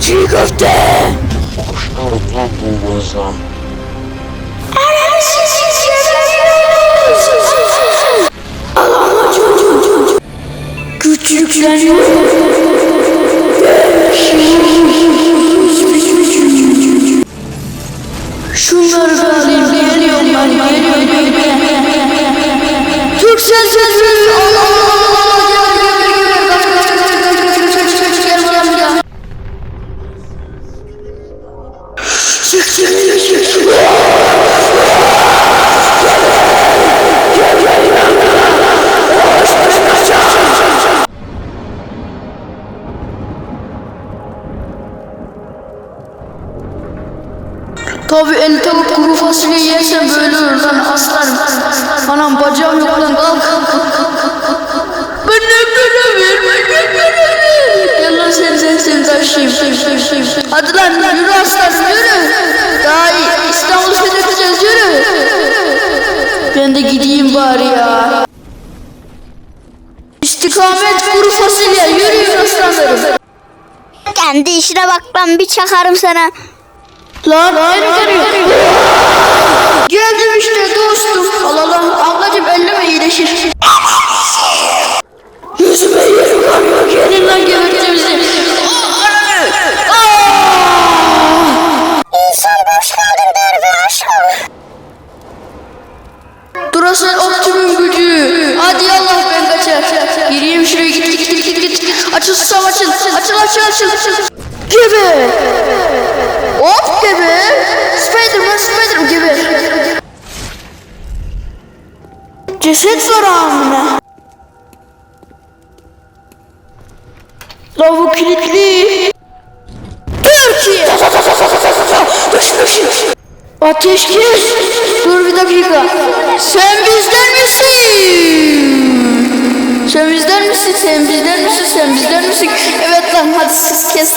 Çiğ köfte. Küçükleniyor. Şunları da alayım. Geliyorum ben. Geliyorum. Geliyorum. Tabi el tavuk kuru fasulye yersen böyle olur lan aslanım. Anam bacağım yok lan kalk. Ben ne göremiyorum ben ne sen sen sen taşıyayım. Hadi lan yürü aslanım yürü. Ben de gideyim bari ya. İstikamet kuru fasulye yürüyün aslanlarım. Kendi işine bak lan bir çakarım sana. Lan beni görüyor. Durasın optimum gücü. Hadi yallah ben kaçar. Gireyim şuraya git git git git git. Açıl susam açıl. Açıl açıl açıl açıl. Gibi. Hop gibi. Spiderman Spiderman gibi. Ceset var amına. Lavuk kilitli. Türkiye. Ateşkes. Dur bir dakika. Sen bizden misin? Sen bizden misin? Sen bizden misin? Sen bizden misin? Evet lan hadi siz kes